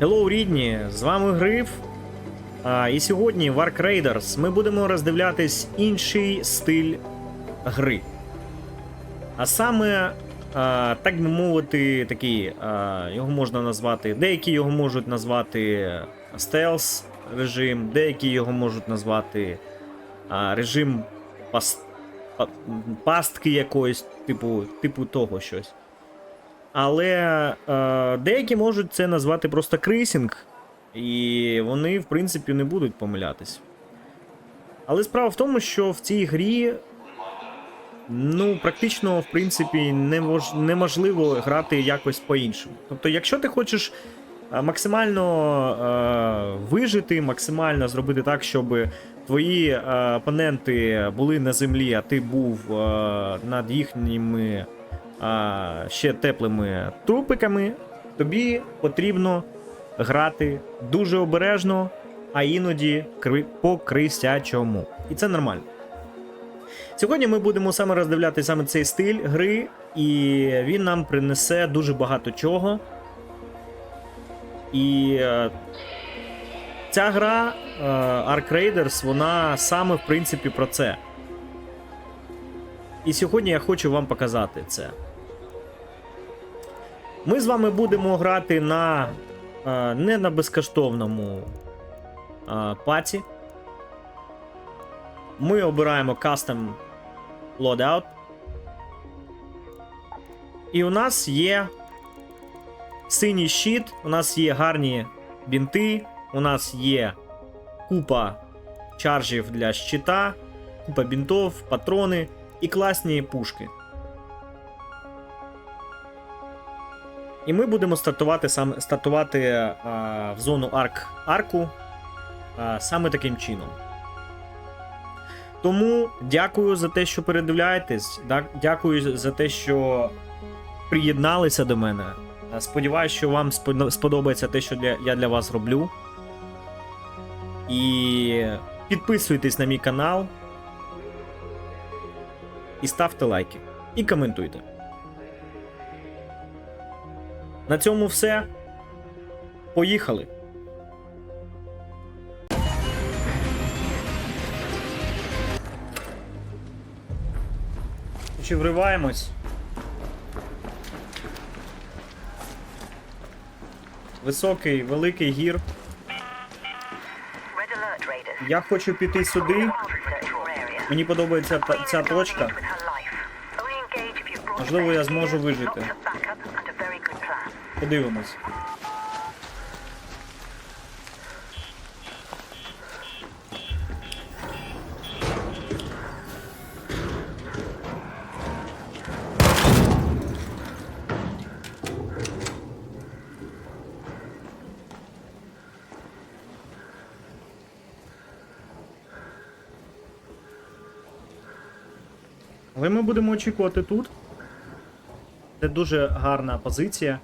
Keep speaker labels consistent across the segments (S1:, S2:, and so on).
S1: Hello, рідні! З вами Гриф. А, і сьогодні в Ark Raiders ми будемо роздивлятись інший стиль гри. А саме, а, так би мовити, такий, а, його можна назвати. Деякі його можуть назвати стелс режим, деякі його можуть назвати а, режим пас, па- пастки якоїсь, типу, типу того щось. Але е, деякі можуть це назвати просто крисінг, і вони, в принципі, не будуть помилятись. Але справа в тому, що в цій грі ну, практично, в принципі, немож, неможливо грати якось по-іншому. Тобто, якщо ти хочеш е, максимально е, вижити, максимально зробити так, щоб твої е, опоненти були на землі, а ти був е, над їхніми а, ще теплими трупиками, тобі потрібно грати дуже обережно, а іноді по крисячому. І це нормально. Сьогодні ми будемо саме роздивляти саме цей стиль гри, і він нам принесе дуже багато чого. І е, ця гра е, Ark Raiders, вона саме в принципі про це. І сьогодні я хочу вам показати це. Ми з вами будемо грати на е, не на безкоштовному е, паті. Ми обираємо Custom Loadout. І у нас є синій щит, у нас є гарні бінти, у нас є купа чаржів для щита, купа бінтов, патрони і класні пушки. І ми будемо стартувати саме стартувати а, в зону арк арку а, саме таким чином. Тому дякую за те, що передивляєтесь. Дякую за те, що приєдналися до мене. А, Сподіваюсь, що вам сподобається те, що для, я для вас роблю. І підписуйтесь на мій канал. І ставте лайки. І коментуйте. На цьому все. Поїхали. Чи вриваємось? Високий, великий гір. Я хочу піти сюди. Мені подобається ця точка. Можливо, я зможу вижити. Подивимось. Але ми будемо очікувати тут. Це дуже гарна позиція.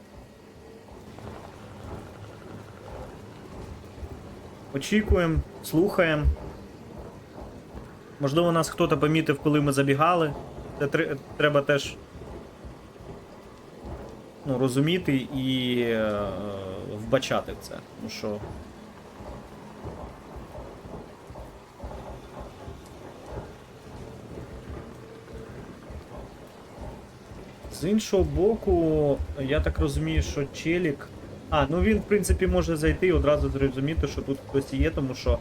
S1: Очікуємо, слухаємо. Можливо, нас хтось помітив, коли ми забігали. Це треба теж ну, розуміти і е, вбачати це. Ну що. З іншого боку, я так розумію, що Челік. А, ну він, в принципі, може зайти і одразу зрозуміти, що тут хтось є, тому що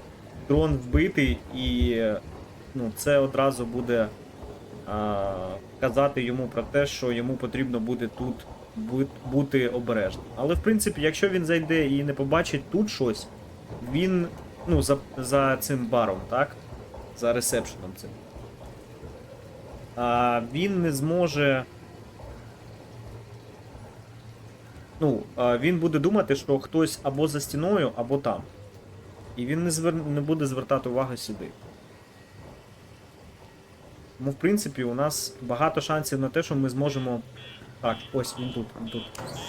S1: дрон вбитий, і ну, це одразу буде а, казати йому про те, що йому потрібно буде тут бути обережним. Але в принципі, якщо він зайде і не побачить тут щось, він ну, за, за цим баром, так? За ресепшеном цим. А, він не зможе. Ну, він буде думати, що хтось або за стіною, або там. І він не, звер... не буде звертати увагу сюди. Тому, в принципі, у нас багато шансів на те, що ми зможемо. Так, ось він тут, він тут.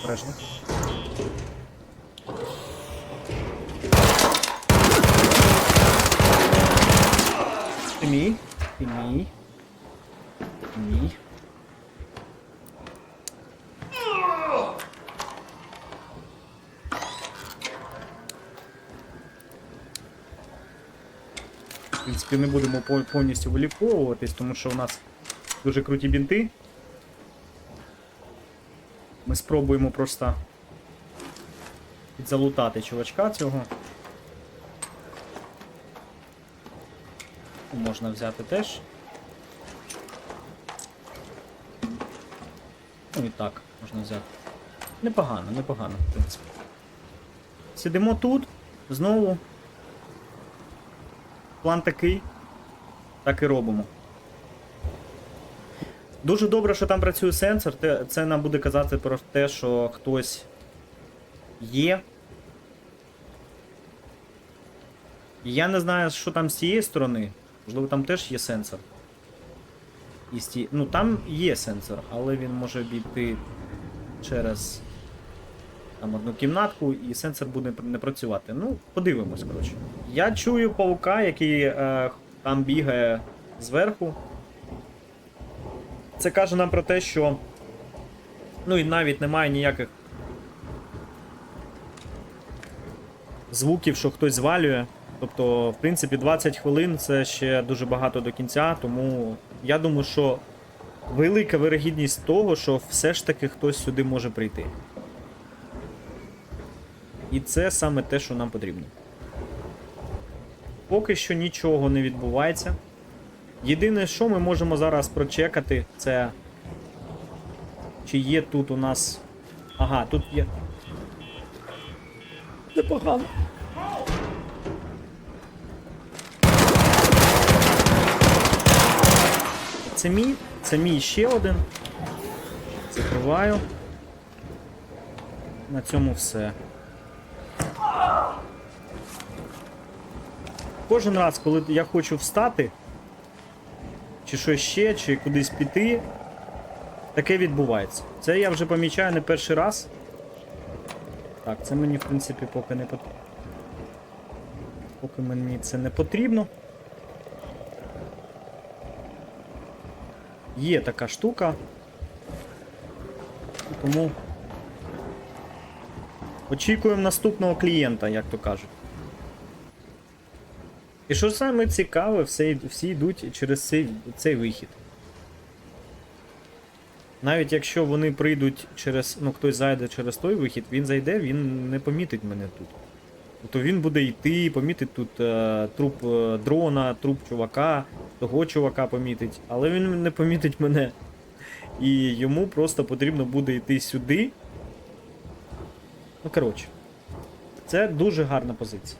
S1: Обережно. Ти мій? Ти мій? Мій? В принципі, не будемо повністю виліковуватись, тому що у нас дуже круті бінти. Ми спробуємо просто підзалутати чувачка цього. Можна взяти теж. Ну і так, можна взяти. Непогано, непогано, в принципі. Сидимо тут, знову. План такий. Так і робимо. Дуже добре, що там працює сенсор. Це нам буде казати про те, що хтось є. Я не знаю, що там з цієї сторони. Можливо, там теж є сенсор. І з. Ну там є сенсор, але він може обійти через там одну кімнатку, і сенсор буде не працювати. Ну, подивимось, коротше. Я чую паука, який е, там бігає зверху. Це каже нам про те, що. Ну і навіть немає ніяких звуків, що хтось звалює. Тобто, в принципі, 20 хвилин це ще дуже багато до кінця, тому я думаю, що велика вирогідність того, що все ж таки хтось сюди може прийти. І це саме те, що нам потрібно. Поки що нічого не відбувається. Єдине, що ми можемо зараз прочекати, це. Чи є тут у нас. Ага, тут є. Непогано. Це мій, це мій ще один. Закриваю. На цьому все. Кожен раз, коли я хочу встати, чи щось ще, чи кудись піти, таке відбувається. Це я вже помічаю не перший раз. Так, це мені, в принципі, поки не потрібно. Поки мені це не потрібно. Є така штука. Тому очікуємо наступного клієнта, як то кажуть. І що саме цікаве, все, всі йдуть через цей, цей вихід. Навіть якщо вони прийдуть через. Ну, хтось зайде через той вихід, він зайде, він не помітить мене тут. Тобто він буде йти, помітить тут е, труп е, дрона, труп чувака, того чувака помітить, але він не помітить мене. І йому просто потрібно буде йти сюди. Ну, коротше, це дуже гарна позиція.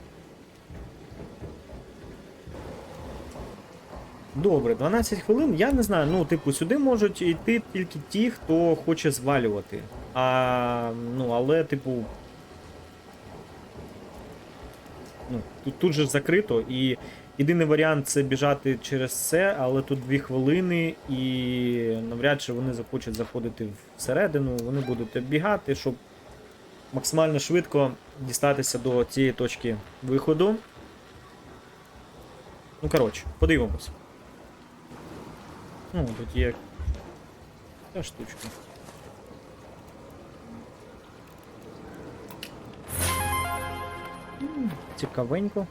S1: Добре, 12 хвилин. Я не знаю, ну, типу, сюди можуть йти тільки ті, хто хоче звалювати. А, ну, але, типу. Ну, тут, тут же закрито, і єдиний варіант це біжати через це, але тут 2 хвилини, і навряд чи вони захочуть заходити всередину, вони будуть оббігати, щоб максимально швидко дістатися до цієї точки виходу. Ну, коротше, подивимось. Ну, тут є ця штучка. Цікавенько.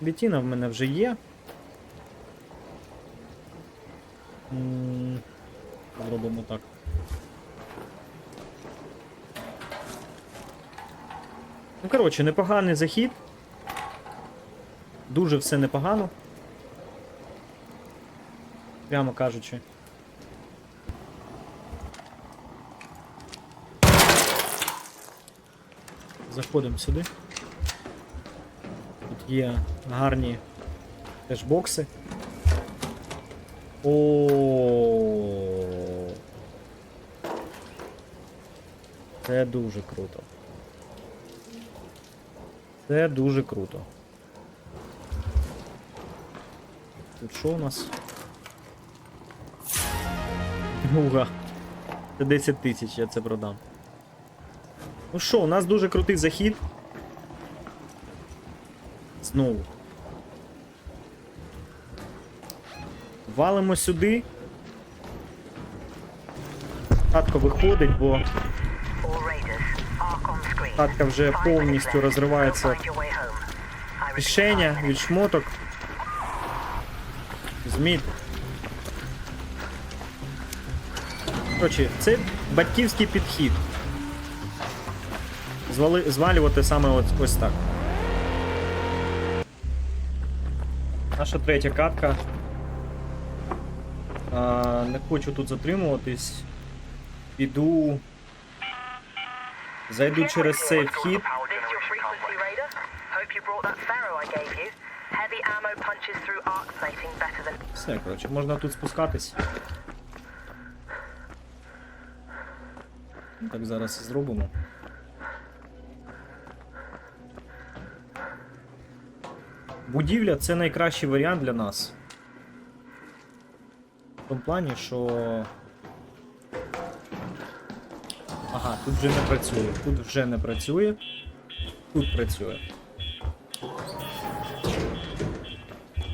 S1: Бітіна в мене вже є. Зробимо так. Ну, коротше, непоганий захід. Дуже все непогано. Прямо кажучи. Заходимо сюди. Тут є гарні теж бокси. О. Це дуже круто. Це дуже круто. Тут що у нас? Уга. Це 10 тисяч, я це продам. Ну що, у нас дуже крутий захід. Знову. Валимо сюди. Татко виходить, бо татка вже повністю розривається кишеня від шмоток. Розумієте? Коротше, це батьківський підхід. Звали, звалювати саме ось, ось так. Наша третя катка. А, не хочу тут затримуватись. Піду. Зайду через цей вхід.
S2: This your frequency raider? Hope
S1: Так зараз і зробимо. Будівля це найкращий варіант для нас. В тому плані, що. Ага, тут вже не працює. Тут вже не працює. Тут працює.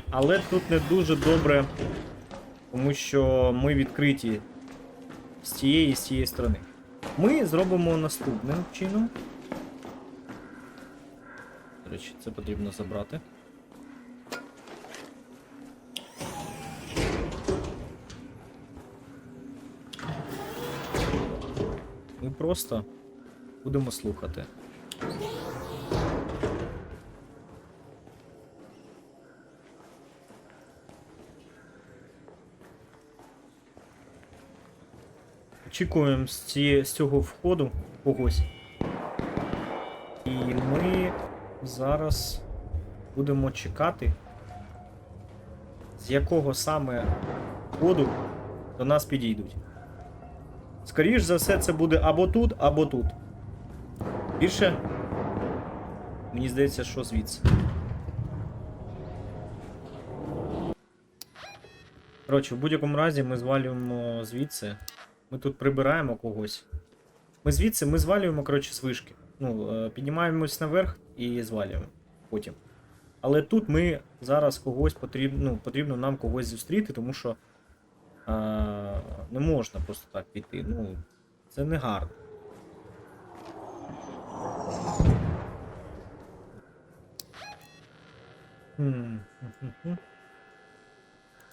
S1: Але тут не дуже добре, тому що ми відкриті з тієї і з тієї сторони. Ми зробимо наступним чином. До речі, це потрібно забрати. Ми просто будемо слухати. Очікуємо з, ці, з цього входу когось. І ми зараз будемо чекати, з якого саме входу до нас підійдуть. Скоріш за все, це буде або тут, або тут. Більше. Мені здається, що звідси. Коротше, в будь-якому разі ми звалюємо звідси. Ми тут прибираємо когось. Ми звідси ми звалюємо, коротше, з вишки. Ну, е, піднімаємось наверх і звалюємо потім. Але тут ми зараз когось потрібно, ну, потрібно нам когось зустріти, тому що е, не можна просто так піти. Ну, це не гарно.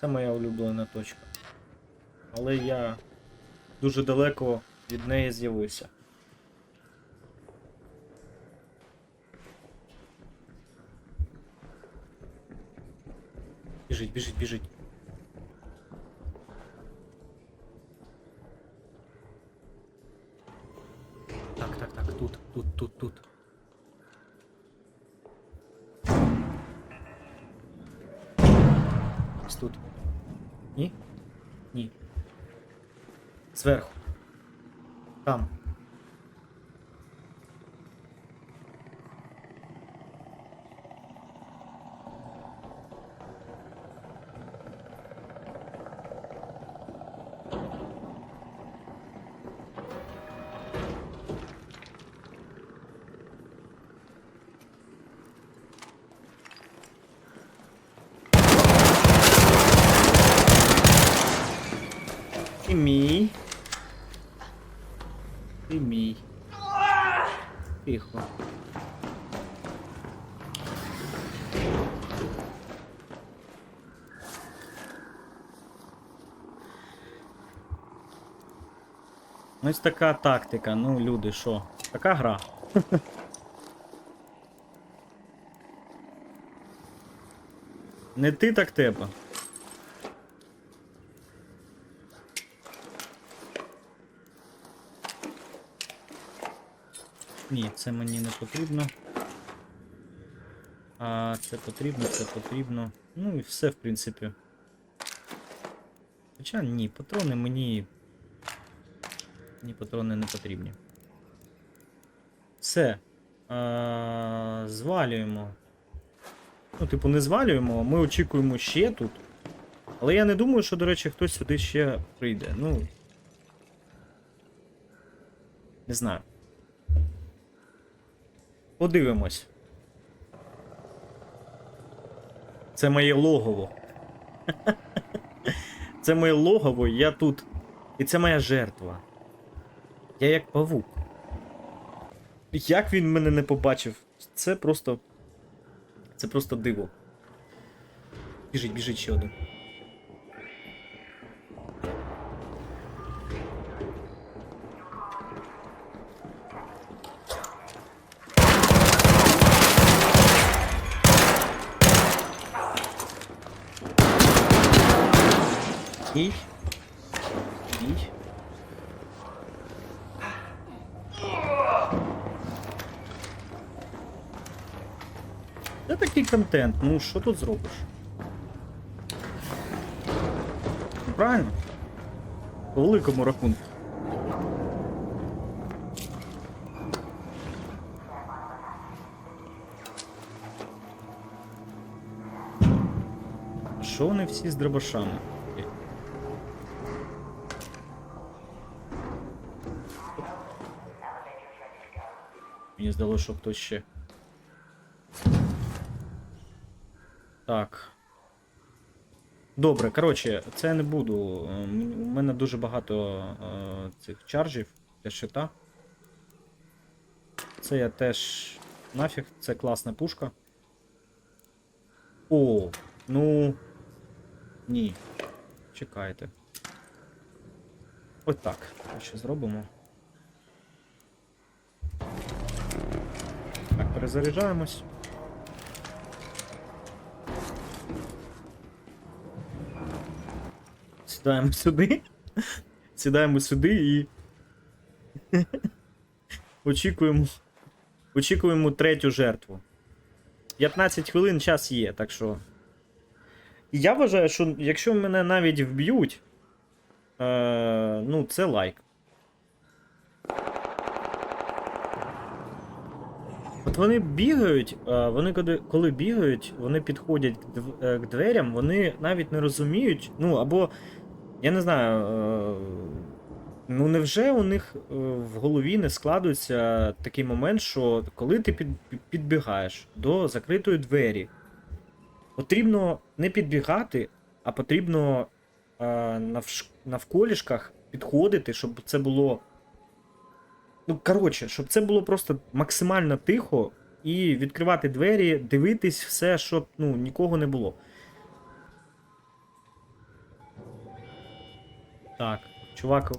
S1: Це моя улюблена точка. Але я дуже далеко від неї з'явився. Біжить, біжить, біжить. Так, так, так, тут, тут, тут, тут. Ось тут. Ні? Ні. Зверху. Там. Ти мій. Ти мій. Тихо. Ось така тактика, ну люди, що? Така гра. Не ти, так тебе. Ні, це мені не потрібно. А це потрібно, це потрібно. Ну і все, в принципі. Хоча ні, патрони мені. Мені патрони не потрібні. Все. А, звалюємо. Ну, типу, не звалюємо, ми очікуємо ще тут. Але я не думаю, що, до речі, хтось сюди ще прийде. Ну. Не знаю. Подивимось. Це моє логово. Це моє логово, я тут. І це моя жертва. Я як павук. Як він мене не побачив? Це просто. Це просто диво. Біжить, біжить ще один. Контент, ну що тут зробиш? Правильно? По великому рахунку. Що вони всі з дробашами? Мені здалося, що хтось ще. Так. Добре, коротше, це не буду. Ем, У мене дуже багато е, цих чаржів для щита. Це я теж. Нафіг, це класна пушка. О, ну. Ні. Чекайте. Ось так. Ще зробимо. Так, перезаряджаємось. Сідаємо сюди. Сідаємо сюди і. Очікуємо. Очікуємо третю жертву. 15 хвилин час є, так що. Я вважаю, що якщо мене навіть вб'ють, е, ну, це лайк. От вони бігають, е, вони коли, коли бігають, вони підходять е, к дверям, вони навіть не розуміють, ну або. Я не знаю. е, Ну, невже у них е, в голові не складується такий момент, що коли ти під, під- підбігаєш до закритої двері, потрібно не підбігати, а потрібно е, навколішках підходити, щоб це було. Ну, коротше, щоб це було просто максимально тихо і відкривати двері, дивитись все, щоб ну, нікого не було. Так, чувак.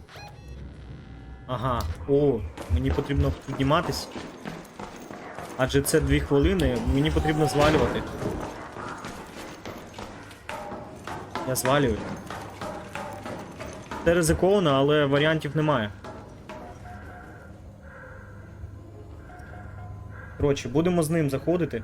S1: Ага, о, мені потрібно підніматись. Адже це дві хвилини, мені потрібно звалювати. Я звалюю. Це ризиковано, але варіантів немає. Коротше, будемо з ним заходити.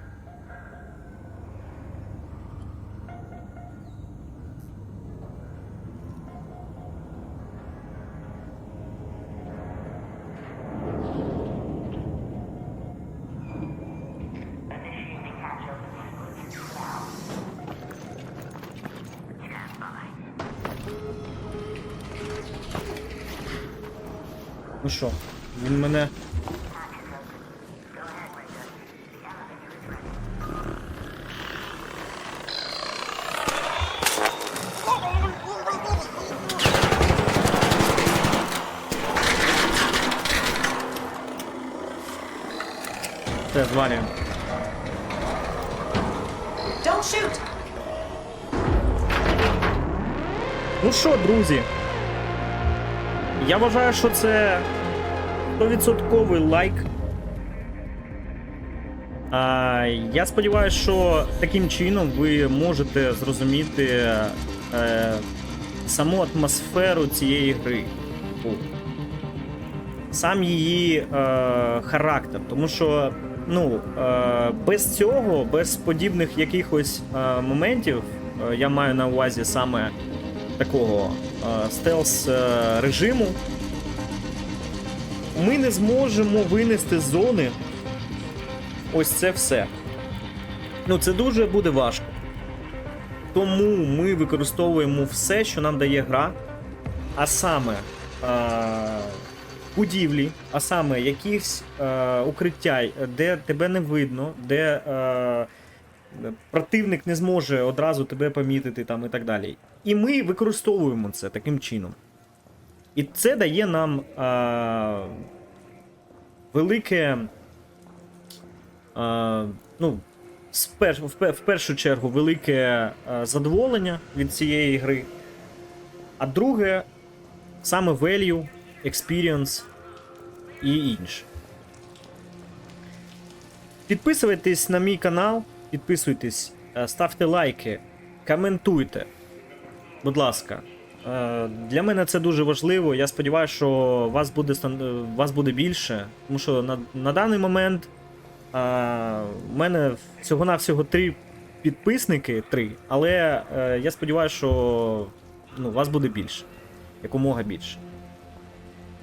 S1: Ну що, він мене. Все, звалюємо.
S2: Don't shoot!
S1: Ну що, друзі? Я вважаю, що це 100% лайк. А, я сподіваюся, що таким чином ви можете зрозуміти е, саму атмосферу цієї гри. Сам її е, характер. Тому що ну, е, без цього, без подібних якихось е, моментів, е, я маю на увазі саме такого стелс е, режиму, ми не зможемо винести зони ось це все. Ну, це дуже буде важко. Тому ми використовуємо все, що нам дає гра, а саме е, будівлі, а саме якісь е, укриття, де тебе не видно, де е, противник не зможе одразу тебе помітити там і так далі. І ми використовуємо це таким чином. І це дає нам е, велике. Е, ну, в, першу чергу, велике задоволення від цієї гри. А друге, саме value, experience і інше. Підписуйтесь на мій канал, підписуйтесь, ставте лайки, коментуйте. Будь ласка, Е, Для мене це дуже важливо. Я сподіваюся, що вас буде е, вас буде більше. Тому що на, на даний момент е, у мене всього-навсього три підписники, три, але я сподіваюся, що ну, вас буде більше. Якомога більше.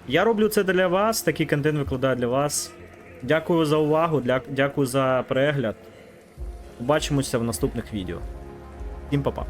S1: Я роблю це для вас, такий контент викладаю для вас. Дякую за увагу, дя- дякую за перегляд. Побачимося в наступних відео. Всім па-па.